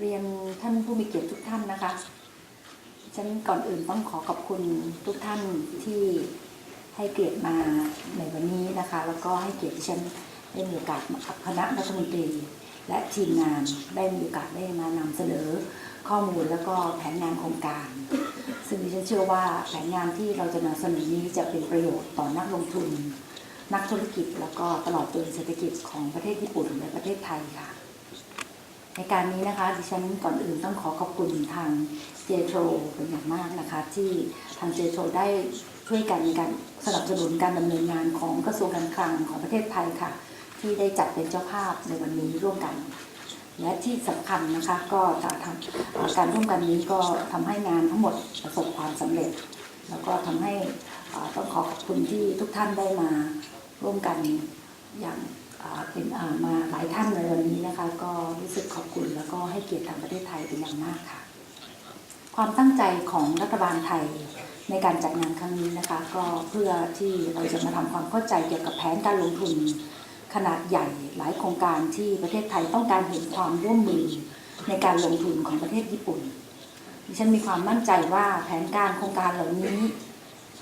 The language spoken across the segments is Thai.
เรียนท่านผู้มีเกียรติทุกท่านนะคะ ฉันก่อนอื่นต้องขอขอบคุณทุกท่านที่ให้เกียรติมาในวันนี้นะคะ แล้วก็ให้เกียรติที่ฉันได้มีโอกาสมากับคณะรัฐมนตรี และทีมงานได้มีโอกาสได้มานำเสนอข้อมูลแล้วก็แผนงานโครงการ ซึ่งดิฉันเชื่อว่าแผนงานที่เราจะนำเสนอนี้จะเป็นประโยชน์ต่อนักลงทุน นักธุรกิจแล้วก็ตลอดจนเศรษฐกิจของประเทศญี่ปุ่นและประเทศไทยค่ะ ในการนี้นะคะดิฉันก่อนอื่นต้องขอขอบคุณทางเจโทรเป็นอย่างมากนะคะ ที่ทางเจโทรได้ช่วยกันในการสนับสนุนการดำเนินงานของกระทรวงการคลังของประเทศไทยค่ะ ที่ได้จัดเป็นเจ้าภาพในวันนี้ร่วมกัน และที่สำคัญนะคะก็จะทำการร่วมกันนี้ก็ทำให้งานทั้งหมดประสบความสำเร็จ แล้วก็ทำให้ต้องขอขอบคุณที่ทุกท่านได้มาร่วมกันอย่าง เป็นมาหลายท่านในวันนี้นะคะ ก็รู้สึกขอบคุณแล้วก็ให้เกียรติทางประเทศไทยเป็นอย่างมากค่ะ ความตั้งใจของรัฐบาลไทยในการจัดงานครั้งนี้นะคะ ก็เพื่อที่เราจะมาทำความเข้าใจเกี่ยวกับแผนการลงทุน ขนาดใหญ่หลายโครงการที่ประเทศไทยต้องการเห็นความร่วมมือในการลงทุนของประเทศญี่ปุ่นดิฉันมีความมั่นใจว่าแผนการโครงการเหล่านี้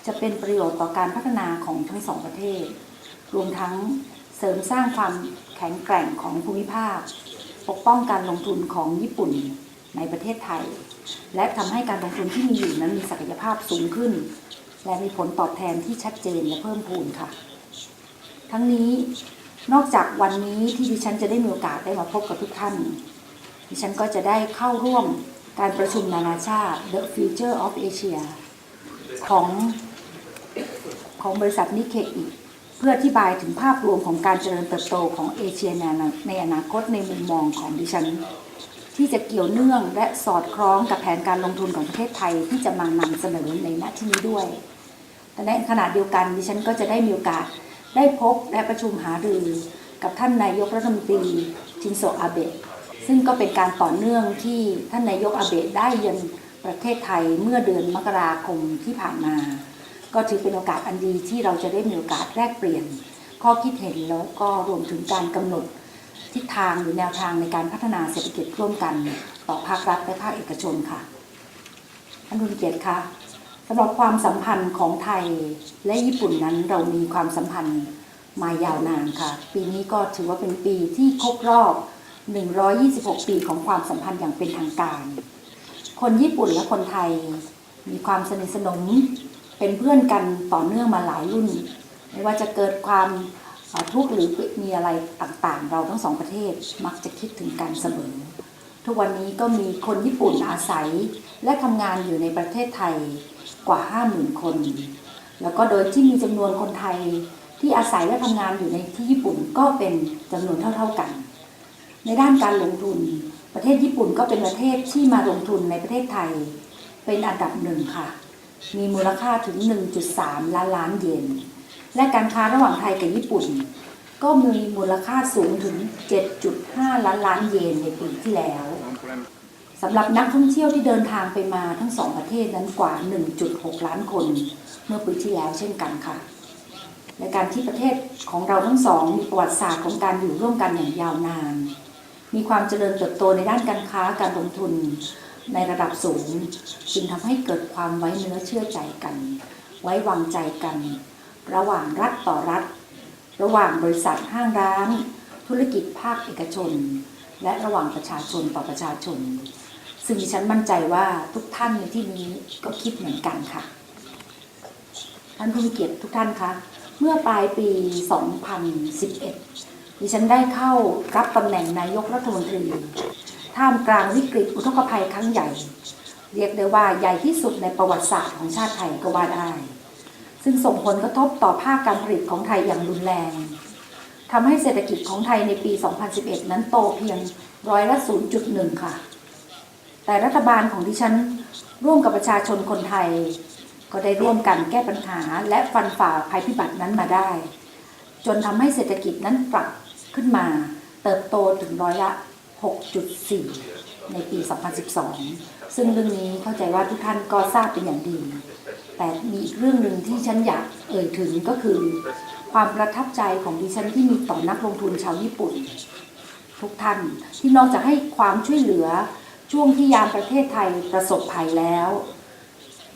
จะเป็นประโยชน์ต่อการพัฒนาของทั้งสองประเทศ รวมทั้ง เสริมสร้างความแข็งแกร่งของภูมิภาค ปกป้องการลงทุนของญี่ปุ่นในประเทศไทย และทำให้การลงทุนที่มีอยู่นั้นมีศักยภาพสูงขึ้น และมีผลตอบแทนที่ชัดเจนและเพิ่มพูนค่ะ ทั้งนี้นอกจากวันนี้ที่ดิฉันจะได้มีโอกาสได้มาพบกับทุกท่าน ดิฉันก็จะได้เข้าร่วมการประชุมนานาชาติ The Future of Asia ของของบริษัทนิเคอีเพื่ออธิบายถึงภาพรวมของการเจริญเติบโตของเอเชียในอนาในอนาคตในมุมมองของดิฉัน ที่จะเกี่ยวเนื่องและสอดคล้องกับแผนการลงทุนของประเทศไทยที่จะมานำเสนอในณที่นี้ด้วยแต่ในขณะเดียวกันดิฉันก็จะได้มีโอกาสได้พบและประชุมหารือกับท่านนายกรัฐมนตรีชินโซอาเบะซึ่งก็เป็นการต่อเนื่องที่ท่านนายกอาเบะได้เยือนประเทศไทยเมื่อเดือนมกราคมที่ผ่านมา ก็ถือเป็นโอกาสอันดีที่เราจะได้มีโอกาสแลกเปลี่ยน ข้อคิดเห็นแล้วก็รวมถึงการกำหนดทิศทางหรือแนวทางในการพัฒนาเศรษฐกิจร่วมกัน ต่อภาครัฐและภาคเอกชนค่ะท่านผู้มีเกียรติคะสำหรับความสัมพันธ์ของไทยและญี่ปุ่นนั้นเรามีความสัมพันธ์มายาวนานค่ะ ปีนี้ก็ถือว่าเป็นปีที่ครบรอบ 126 ปีของความสัมพันธ์อย่างเป็นทางการ คนญี่ปุ่นและคนไทยมีความสนิทสนม เป็นเพื่อนกันต่อเนื่องมาหลายรุ่น ไม่ว่าจะเกิดความทุกข์หรือมีอะไรต่างๆ เราทั้งสองประเทศมักจะคิดถึงกันเสมอ ทุกวันนี้ก็มีคนญี่ปุ่นอาศัย และทำงานอยู่ในประเทศไทยกว่า 50,000 คน แล้วก็โดยที่มีจำนวนคนไทยที่อาศัยและทำงานอยู่ในที่ญี่ปุ่นก็เป็นจำนวนเท่าๆกัน ในด้านการลงทุน ประเทศญี่ปุ่นก็เป็นประเทศที่มาลงทุนในประเทศไทย เป็นอันดับหนึ่งค่ะ มีมูลค่าถึง 1.3 ล้านล้านเยน และการค้าระหว่างไทยกับญี่ปุ่น ก็มีมูลค่าสูงถึง 7.5 ล้านล้านเยนในปีที่แล้วสำหรับนักท่องเที่ยวที่เดินทางไปมาทั้งสองประเทศนั้นกว่า 1.6 ล้านคน เมื่อปีที่แล้วเช่นกันค่ะในการที่ประเทศของเราทั้งสองมีประวัติศาสตร์ของการอยู่ร่วมกันอย่างยาวนาน มีความเจริญเติบโตในด้านการค้าการลงทุน ในระดับสูง จึงทำให้เกิดความไว้เนื้อเชื่อใจกัน ไว้วางใจกัน ระหว่างรัฐต่อรัฐ ระหว่างบริษัทห้างร้าน ธุรกิจภาคเอกชน และระหว่างประชาชนต่อประชาชน ซึ่งดิฉันมั่นใจว่าทุกท่านในที่นี้ก็คิดเหมือนกันค่ะ ท่านผู้มีเกียรติทุกท่านคะเมื่อปลายปี 2011 ดิฉันได้เข้ารับตำแหน่งนายกรัฐมนตรี ท่ามกลางวิกฤตอุทกภัยครั้งใหญ่ เรียกได้ว่าใหญ่ที่สุดในประวัติศาสตร์ของชาติไทยก็ว่าได้ ซึ่งส่งผลกระทบต่อภาคการผลิตของไทยอย่างรุนแรงทำให้เศรษฐกิจของไทยในปี 2011 นั้นโตเพียงร้อยละ 0.1 ค่ะ แต่รัฐบาลของดิฉันร่วมกับประชาชนคนไทย ก็ได้ร่วมกันแก้ปัญหาและฟันฝ่าภัยพิบัตินั้นมาได้ จนทำให้เศรษฐกิจนั้นปรับขึ้นมาเติบโตถึงร้อยละ 6.4 ในปี 2012 ซึ่งเรื่องนี้เข้าใจว่าทุกท่านก็ทราบเป็นอย่างดี แต่มีอีกเรื่องหนึ่งที่ฉันอยากเอ่ยถึงก็คือ ความประทับใจของดิฉันที่มีต่อนักลงทุนชาวญี่ปุ่น ทุกท่านที่นอกจากให้ความช่วยเหลือช่วงที่ยามประเทศไทยประสบภัยแล้ว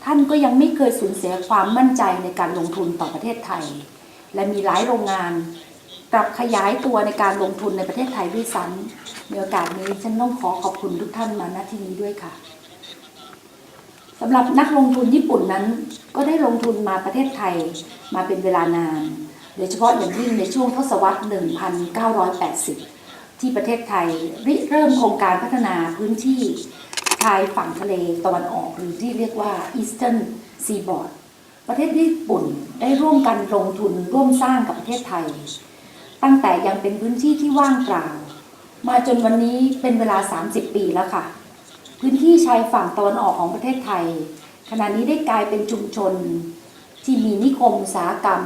ท่านก็ยังไม่เคยสูญเสียความมั่นใจในการลงทุนต่อประเทศไทย และมีหลายโรงงาน กลับขยายตัวในการลงทุนในประเทศไทยด้วยซ้ำในโอกาสนี้ฉันต้องขอขอบคุณทุกท่านมาณที่นี้ด้วยค่ะสำหรับนักลงทุนญี่ปุ่นนั้น ก็ได้ลงทุนมาประเทศไทยมาเป็นเวลานาน โดยเฉพาะอย่างยิ่งในช่วงทศวรรษ 1980 ที่ประเทศไทยริเริ่มโครงการพัฒนาพื้นที่ชายฝั่งทะเลตะวันออกหรือที่เรียกว่า Eastern Seaboard ประเทศญี่ปุ่นได้ร่วมกันลงทุนร่วมสร้างกับประเทศไทย ตั้งแต่ยังเป็นพื้นที่ที่ว่างเปล่า มาจนวันนี้เป็นเวลา 30 ปีแล้วค่ะ พื้นที่ชายฝั่งตะวันออกของประเทศไทย ขณะนี้ได้กลายเป็นชุมชน ที่มีนิคมอุตสาหกรรม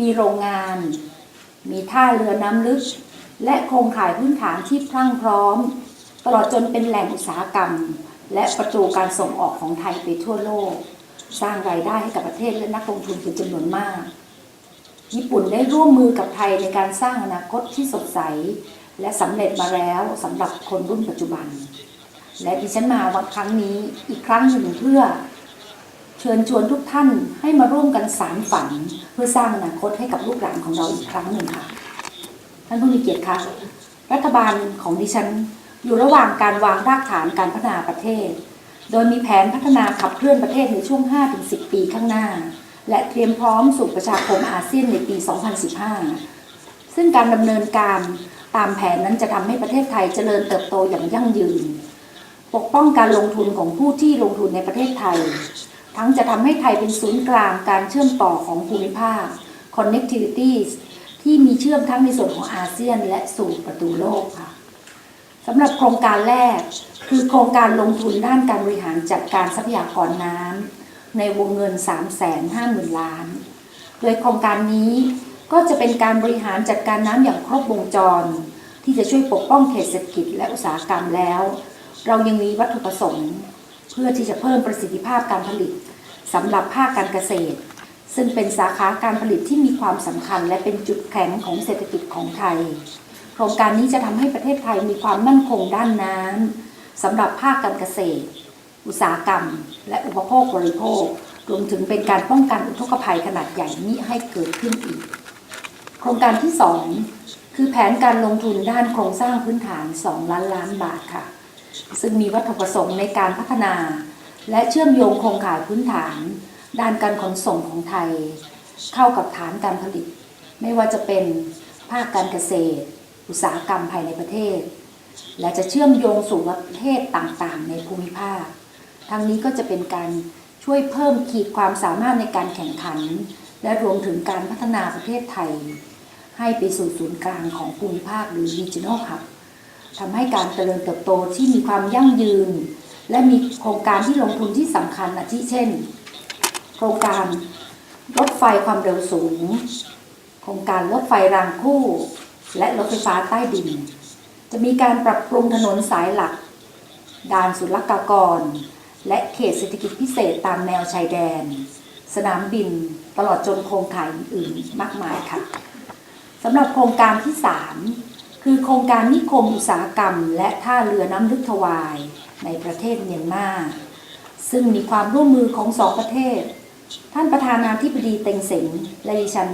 มีโรงงาน มีท่าเรือน้ำลึก และโครงข่ายพื้นฐานที่พรั่งพร้อม ตลอดจนเป็นแหล่งอุตสาหกรรม และประตูการส่งออกของไทยไปทั่วโลก สร้างรายได้ให้กับประเทศและนักลงทุนเป็นจำนวนมาก ญี่ปุ่นได้ร่วมมือกับไทยในการสร้างอนาคตที่สดใส และสำเร็จมาแล้วสำหรับคนรุ่นปัจจุบัน และดิฉันมาวันครั้งนี้อีกครั้งหนึ่งเพื่อ เชิญชวนทุกท่านให้มาร่วมกันสารฝัน เพื่อสร้างอนาคตให้กับลูกหลานของเราอีกครั้งหนึ่งค่ะท่านผู้มีเกียรติคะรัฐบาลของดิฉันอยู่ระหว่างการวางรากฐานการพัฒนาประเทศ โดยมีแผนพัฒนาขับเคลื่อนประเทศในช่วง 5-10 ปีข้างหน้า และเตรียมพร้อมสู่ประชาคมอาเซียนในปี 2015 ซึ่งการดำเนินการตามแผนนั้นจะทำให้ประเทศไทยเจริญเติบโตอย่างยั่งยืน ปกป้องการลงทุนของผู้ที่ลงทุนในประเทศไทย ทั้งจะทำให้ไทยเป็นศูนย์กลางการเชื่อมต่อของภูมิภาค connectivities ที่มีเชื่อมทั้งในส่วนของอาเซียนและสู่ประตูโลกค่ะสำหรับโครงการแรก คือโครงการลงทุนด้านการบริหารจัดการทรัพยากรน้ำ ในวงเงิน 350,000 ล้าน โดยโครงการนี้ก็จะเป็นการบริหารจัดการน้ำอย่างครบวงจร ที่จะช่วยปกป้องเขตเศรษฐกิจและอุตสาหกรรมแล้ว เรายังมีวัตถุประสงค์ เพื่อที่จะเพิ่มประสิทธิภาพการผลิตสำหรับภาคการเกษตร ซึ่งเป็นสาขาการผลิตที่มีความสำคัญ และเป็นจุดแข็งของเศรษฐกิจของไทย โครงการนี้จะทำให้ประเทศไทยมีความมั่นคงด้านน้ำสำหรับภาคการเกษตร อุตสาหกรรม และอุปโภคบริโภค รวมถึงเป็นการป้องกันอุทกภัยขนาดใหญ่นี้ให้เกิดขึ้นอีก โครงการที่ 2 คือแผนการลงทุนด้านโครงสร้างพื้นฐาน 2 ล้านล้านบาทค่ะ ซึ่งมีวัตถุประสงค์ในการพัฒนา และเชื่อมโยงโครงข่ายพื้นฐาน ด้านการขนส่งของไทย เข้ากับฐานการผลิต ไม่ว่าจะเป็นภาคการเกษตร อุตสาหกรรมภายในประเทศ และจะเชื่อมโยงสู่ประเทศต่างๆ ในภูมิภาค ทั้งนี้ก็จะเป็นการช่วยเพิ่มขีดความสามารถในการแข่งขัน และรวมถึงการพัฒนาประเทศไทย ให้ไปสู่ศูนย์กลางของภูมิภาคหรือ regional hub ทำให้การเจริญเติบโตที่มีความยั่งยืน และมีโครงการที่ลงทุนที่สำคัญอาทิเช่น โครงการรถไฟความเร็วสูง โครงการรถไฟรางคู่ และรถไฟฟ้าใต้ดิน จะมีการปรับปรุงถนนสายหลัก ด่านศุลกากร และเขตเศรษฐกิจพิเศษตามแนวชายแดน สนามบินตลอดจนโครงข่ายอื่นๆมากมายค่ะสำหรับโครงการที่ 3 คือโครงการนิคมอุตสาหกรรม และท่าเรือน้ำลึกทวายในประเทศเมียนมาซึ่งมีความร่วมมือของสองประเทศ ท่านประธานาธิบดีเต็งเสงและดิฉัน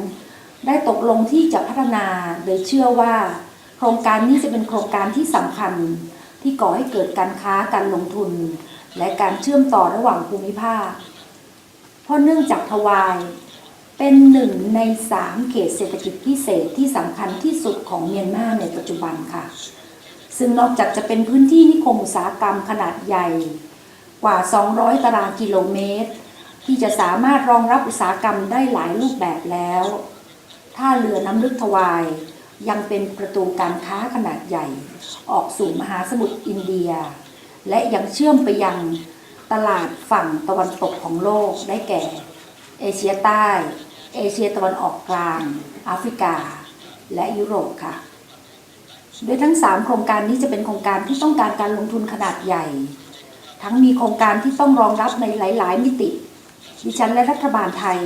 ได้ตกลงที่จะพัฒนาโดยเชื่อว่า โครงการนี้จะเป็นโครงการที่สำคัญที่ก่อให้เกิดการค้าการลงทุน และการเชื่อมต่อระหว่างภูมิภาค เพราะเนื่องจากทวาย เป็นหนึ่งในสามเขตเศรษฐกิจพิเศษที่สำคัญที่สุดของเมียนมาในปัจจุบันค่ะ ซึ่งนอกจากจะเป็นพื้นที่นิคมอุตสาหกรรมขนาดใหญ่ กว่า 200 ตารางกิโลเมตร ที่จะสามารถรองรับอุตสาหกรรมได้หลายรูปแบบแล้วท่าเรือน้ำลึกทวายยังเป็นประตูการค้าขนาดใหญ่ ออกสู่มหาสมุทรอินเดีย และยังเชื่อมไปยังตลาดฝั่งตะวันตกของโลกได้แก่ เอเชียใต้ เอเชียตะวันออกกลางแอฟริกา และยุโรปค่ะ โดยทั้ง 3 โครงการนี้จะเป็นโครงการที่ต้องการการลงทุนขนาดใหญ่ ทั้งมีโครงการที่ต้องรองรับในหลาย ๆ มิติ ดิฉันและรัฐบาลไทย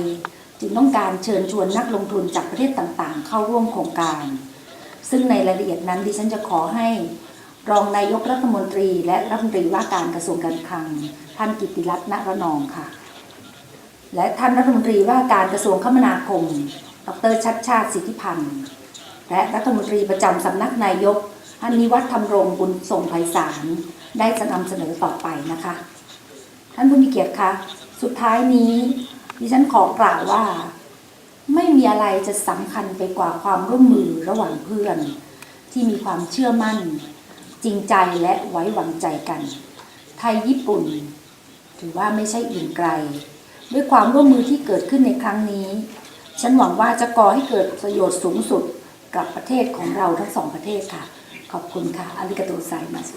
จึงต้องการเชิญชวนนักลงทุนจากประเทศต่าง ๆ เข้าร่วมโครงการ ซึ่งในรายละเอียดนั้นดิฉันจะขอให้ รองนายกรัฐมนตรีและรัฐมนตรีว่าการกระทรวงการคลัง ท่านกิติรัตน์ณระนองค่ะ และท่านรัฐมนตรีว่าการกระทรวงคมนาคม ดรชัดชาติสิทธิพันธ์ และรัฐมนตรีประจำสำนักนายกท่านนิวัฒน์ธรรมรงบุญทรงไพศาลได้จะนำเสนอต่อไปนะคะ ท่านผู้มีเกียรติคะสุดท้ายนี้ดิฉันขอกล่าวว่า ไม่มีอะไรจะสำคัญไปกว่าความร่วมมือระหว่างเพื่อน ที่มีความเชื่อมั่น จริงใจและไว้วางใจกัน ไทยญี่ปุ่น ถือว่าไม่ใช่อื่นไกล ด้วยความร่วมมือที่เกิดขึ้นในครั้งนี้ ฉันหวังว่าจะก่อให้เกิดประโยชน์สูงสุดกับประเทศของเราทั้งสองประเทศค่ะ ขอบคุณค่ะอาริกาโตไซมัส